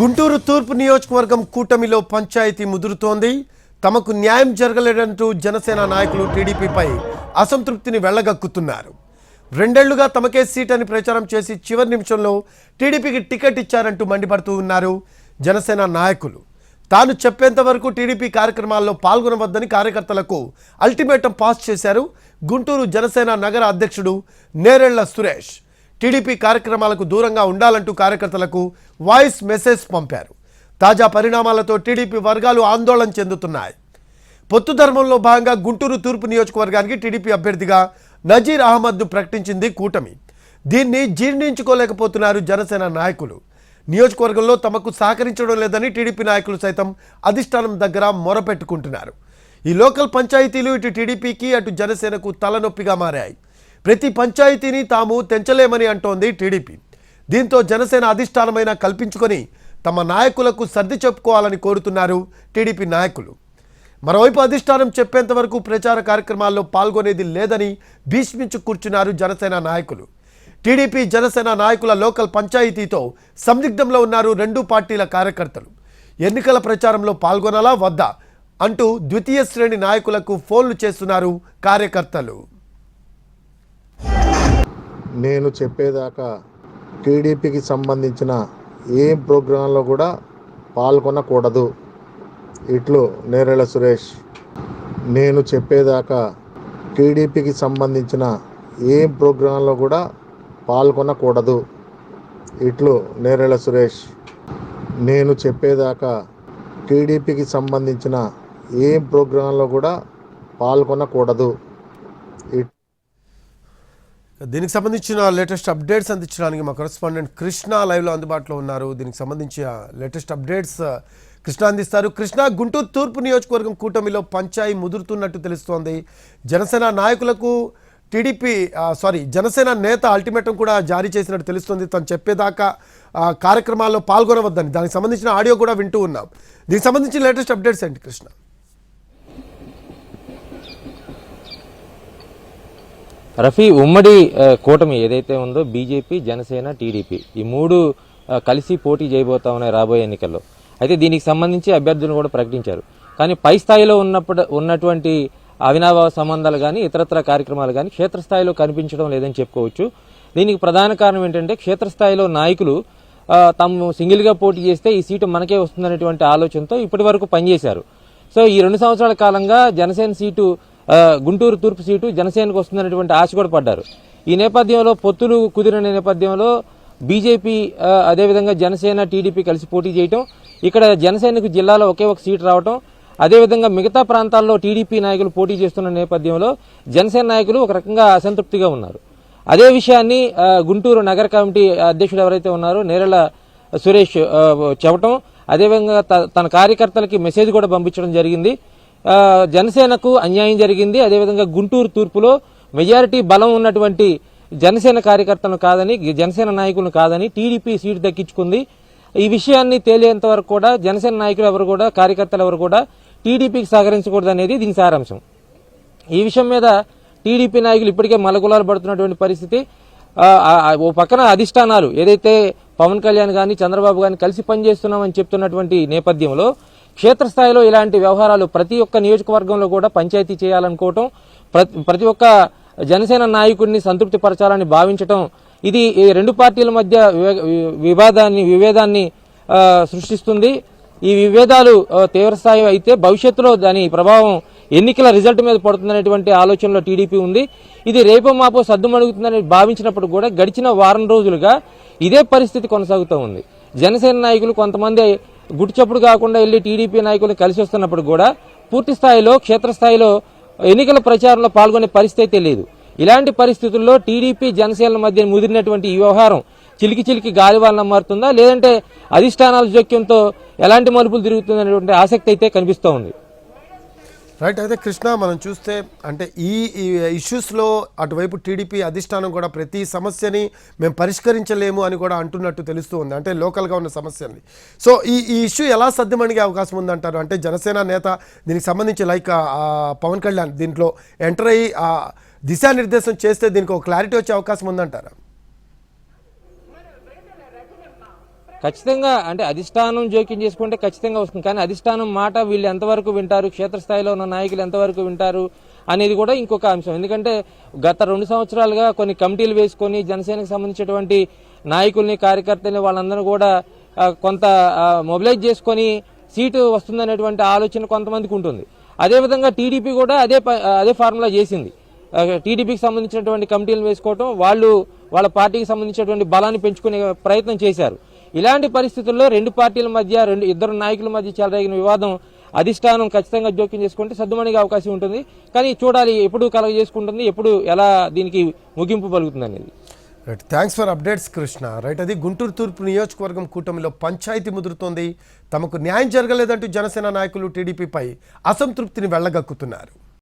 గుంటూరు తూర్పు నియోజకవర్గం కూటమిలో పంచాయతీ ముదురుతోంది. తమకు న్యాయం జరగలేదంటూ జనసేన నాయకులు టీడీపీపై అసంతృప్తిని వెళ్ళగక్కుతున్నారు రెండేళ్ళుగా తమకే సీట్ అని ప్రచారం చేసి చివరి నిమిషంలో టీడీపీకి టికెట్ ఇచ్చారంటూ మండిపడుతూ ఉన్నారు జనసేన నాయకులు. తాను చెప్పేంత వరకు టీడీపీ కార్యక్రమాల్లో పాల్గొనవద్దని కార్యకర్తలకు అల్టిమేటం పాస్ చేశారు గుంటూరు జనసేన నగర అధ్యక్షుడు నేరెళ్ళ సురేష్. టీడీపీ కార్యక్రమాలకు దూరంగా ఉండాలంటూ కార్యకర్తలకు వాయిస్ మెసేజ్ పంపారు. తాజా పరిణామాలతో టీడీపీ వర్గాలు ఆందోళన చెందుతున్నాయి. పొత్తు ధర్మంలో భాగంగా గుంటూరు తూర్పు నియోజకవర్గానికి టీడీపీ అభ్యర్థిగా నజీర్ అహ్మద్ను ప్రకటించింది కూటమి. దీన్ని జీర్ణించుకోలేకపోతున్నారు జనసేన నాయకులు. నియోజకవర్గంలో తమకు సహకరించడం లేదని టీడీపీ నాయకులు సైతం అధిష్టానం దగ్గర మొరపెట్టుకుంటున్నారు. ఈ లోకల్ పంచాయతీలు ఇటు టీడీపీకి అటు జనసేనకు తలనొప్పిగా మారాయి. ప్రతి పంచాయతీని తాము తెంచలేమని అంటోంది టీడీపీ. దీంతో జనసేన అధిష్టానమైన కల్పించుకొని తమ నాయకులకు సర్ది చెప్పుకోవాలని కోరుతున్నారు టీడీపీ నాయకులు. మరోవైపు అధిష్టానం చెప్పేంత వరకు ప్రచార కార్యక్రమాల్లో పాల్గొనేది లేదని భీష్మించు కూర్చున్నారు జనసేన నాయకులు. టీడీపీ జనసేన నాయకుల లోకల్ పంచాయతీతో సందిగ్ధంలో ఉన్నారు రెండు పార్టీల కార్యకర్తలు. ఎన్నికల ప్రచారంలో పాల్గొనాలా వద్దా అంటూ ద్వితీయ శ్రేణి నాయకులకు ఫోన్లు చేస్తున్నారు కార్యకర్తలు. నేను చెప్పేదాకా టీడీపీకి సంబంధించిన ఏం ప్రోగ్రాంలో కూడా పాల్గొనకూడదు. ఇట్లు నేరేళ్ళ సురేష్. నేను చెప్పేదాకా టీడీపీకి సంబంధించిన ఏం ప్రోగ్రాంలో కూడా పాల్గొనకూడదు. ఇట్లు నేరేళ్ళ సురేష్. నేను చెప్పేదాకా టీడీపీకి సంబంధించిన ఏం ప్రోగ్రాంలో కూడా పాల్గొనకూడదు. ఇట్ దీనికి సంబంధించిన లేటెస్ట్ అప్డేట్స్ అందించడానికి మా కరస్పాండెంట్ కృష్ణ లైవ్లో అందుబాటులో ఉన్నారు. దీనికి సంబంధించిన లేటెస్ట్ అప్డేట్స్ కృష్ణ అందిస్తారు. కృష్ణ గుంటూరు తూర్పు నియోజకవర్గం కూటమిలో పంచాయి ముదురుతున్నట్టు తెలుస్తోంది. జనసేన నాయకులకు టీడీపీ సారీ జనసేన నేత అల్టిమేటం కూడా జారీ చేసినట్టు తెలుస్తుంది. తను చెప్పేదాకా కార్యక్రమాల్లో పాల్గొనవద్దని. దానికి సంబంధించిన ఆడియో కూడా వింటూ ఉన్నాం. దీనికి సంబంధించిన లేటెస్ట్ అప్డేట్స్ ఏంటి కృష్ణ? రఫీ ఉమ్మడి కూటమి ఏదైతే ఉందో బీజేపీ జనసేన టీడీపీ ఈ మూడు కలిసి పోటీ చేయబోతా ఉన్నాయి రాబోయే ఎన్నికల్లో. అయితే దీనికి సంబంధించి అభ్యర్థులను కూడా ప్రకటించారు. కానీ పై స్థాయిలో ఉన్నప్పుడు ఉన్నటువంటి అవినాభావ సంబంధాలు కానీ ఇతరత్ర కార్యక్రమాలు కానీ క్షేత్రస్థాయిలో కనిపించడం లేదని చెప్పుకోవచ్చు. దీనికి ప్రధాన కారణం ఏంటంటే క్షేత్రస్థాయిలో నాయకులు తాము సింగిల్గా పోటీ చేస్తే ఈ సీటు మనకే వస్తుందనేటువంటి ఆలోచనతో ఇప్పటి వరకు పనిచేశారు. సో ఈ రెండు సంవత్సరాల కాలంగా జనసేన సీటు గుంటూరు తూర్పు సీటు జనసేనకు వస్తుందనేటువంటి ఆశ కూడా పడ్డారు. ఈ నేపథ్యంలో పొత్తులు కుదిరిన నేపథ్యంలో బీజేపీ అదేవిధంగా జనసేన టీడీపీ కలిసి పోటీ చేయటం ఇక్కడ జనసేనకు జిల్లాలో ఒకే ఒక సీటు రావటం అదేవిధంగా మిగతా ప్రాంతాల్లో టీడీపీ నాయకులు పోటీ చేస్తున్న నేపథ్యంలో జనసేన నాయకులు ఒక రకంగా అసంతృప్తిగా ఉన్నారు. అదే విషయాన్ని గుంటూరు నగర కమిటీ అధ్యక్షుడు ఎవరైతే ఉన్నారో నేరళ సురేష్ చెప్పటం అదేవిధంగా తన కార్యకర్తలకి మెసేజ్ కూడా పంపించడం జరిగింది. జనసేనకు అన్యాయం జరిగింది. అదేవిధంగా గుంటూరు తూర్పులో మెజారిటీ బలం ఉన్నటువంటి జనసేన కార్యకర్తలను కాదని జనసేన నాయకులను కాదని టీడీపీ సీటు దక్కించుకుంది. ఈ విషయాన్ని తేలేంత వరకు కూడా జనసేన నాయకులు ఎవరు కూడా కార్యకర్తలు ఎవరు కూడా టీడీపీకి సహకరించకూడదు అనేది దీని సారాంశం. ఈ విషయం మీద టీడీపీ నాయకులు ఇప్పటికే మలగులాలు పడుతున్నటువంటి పరిస్థితి. ఓ పక్కన అధిష్టానాలు ఏదైతే పవన్ కళ్యాణ్ కానీ చంద్రబాబు గాని కలిసి పనిచేస్తున్నామని చెప్తున్నటువంటి నేపథ్యంలో క్షేత్రస్థాయిలో ఇలాంటి వ్యవహారాలు ప్రతి ఒక్క నియోజకవర్గంలో కూడా పంచాయతీ చేయాలనుకోవటం ప్రతి ప్రతి ఒక్క జనసేన నాయకుడిని సంతృప్తి పరచాలని భావించటం ఇది ఈ రెండు పార్టీల మధ్య వివాదాన్ని విభేదాన్ని సృష్టిస్తుంది. ఈ విభేదాలు తీవ్రస్థాయి అయితే భవిష్యత్తులో దాని ప్రభావం ఎన్నికల రిజల్ట్ మీద పడుతుందనేటువంటి ఆలోచనలో టీడీపీ ఉంది. ఇది రేపో మాపో సద్దుమణుగుతుందని భావించినప్పుడు కూడా గడిచిన వారం రోజులుగా ఇదే పరిస్థితి కొనసాగుతూ ఉంది. జనసేన నాయకులు కొంతమంది గుడిచప్పుడు కాకుండా వెళ్ళి టీడీపీ నాయకులు కలిసి వస్తున్నప్పుడు కూడా పూర్తి స్థాయిలో క్షేత్రస్థాయిలో ఎన్నికల ప్రచారంలో పాల్గొనే పరిస్థితి అయితే లేదు. ఇలాంటి పరిస్థితుల్లో టీడీపీ జనసేన మధ్య ముదిరినటువంటి ఈ వ్యవహారం చిలికి చిలికి గాలివాలన మారుతుందా? లేదంటే అధిష్టానాల జోక్యంతో ఎలాంటి మలుపులు తిరుగుతుందనేటువంటి ఆసక్తి అయితే కనిపిస్తూ ఉంది. రైట్ అయితే కృష్ణ మనం చూస్తే అంటే ఈ ఈ ఇష్యూస్లో అటువైపు టీడీపీ అధిష్టానం కూడా ప్రతి సమస్యని మేము పరిష్కరించలేము అని కూడా అంటున్నట్టు తెలుస్తూ ఉంది. అంటే లోకల్గా ఉన్న సమస్యని సో ఈ ఈ ఇష్యూ ఎలా సర్దుమణిగే అవకాశం ఉందంటారు? అంటే జనసేన నేత దీనికి సంబంధించి లైక్ పవన్ కళ్యాణ్ దీంట్లో ఎంటర్ అయ్యి దిశానిర్దేశం చేస్తే దీనికి ఒక క్లారిటీ వచ్చే అవకాశం ఉందంటారా? ఖచ్చితంగా అంటే అధిష్టానం జోక్యం చేసుకుంటే ఖచ్చితంగా వస్తుంది. కానీ అధిష్టానం మాట వీళ్ళు ఎంతవరకు వింటారు క్షేత్రస్థాయిలో ఉన్న నాయకులు ఎంతవరకు వింటారు అనేది కూడా ఇంకొక అంశం. ఎందుకంటే గత రెండు సంవత్సరాలుగా కొన్ని కమిటీలు వేసుకొని జనసేనకు సంబంధించినటువంటి నాయకుల్ని కార్యకర్తల్ని వాళ్ళందరూ కూడా కొంత మొబిలైజ్ చేసుకొని సీటు వస్తుందనేటువంటి ఆలోచన కొంతమందికి ఉంటుంది. అదేవిధంగా టీడీపీ కూడా అదే ప- అదే ఫార్ములా చేసింది. టీడీపీకి సంబంధించినటువంటి కమిటీలు వేసుకోవటం వాళ్ళు వాళ్ళ పార్టీకి సంబంధించినటువంటి బలాన్ని పెంచుకునే ప్రయత్నం చేశారు. ఇలాంటి పరిస్థితుల్లో రెండు పార్టీల మధ్య రెండు ఇద్దరు నాయకుల మధ్య చెలరేగిన వివాదం అధిష్టానం ఖచ్చితంగా జోక్యం చేసుకుంటే సర్దుమణిగా అవకాశం ఉంటుంది. కానీ చూడాలి ఎప్పుడు కలగ చేసుకుంటుంది ఎప్పుడు ఎలా దీనికి ముగింపు పలుకుతుంది అనేది. Right thanks for updates Krishna right అది గుంటూరు తూర్పు నియోజకవర్గం కూటమిలో పంచాయతీ ముదురుతోంది. తమకు న్యాయం జరగలేదంటూ జనసేన నాయకులు టీడీపీపై అసంతృప్తిని వెళ్ళగక్కుతున్నారు.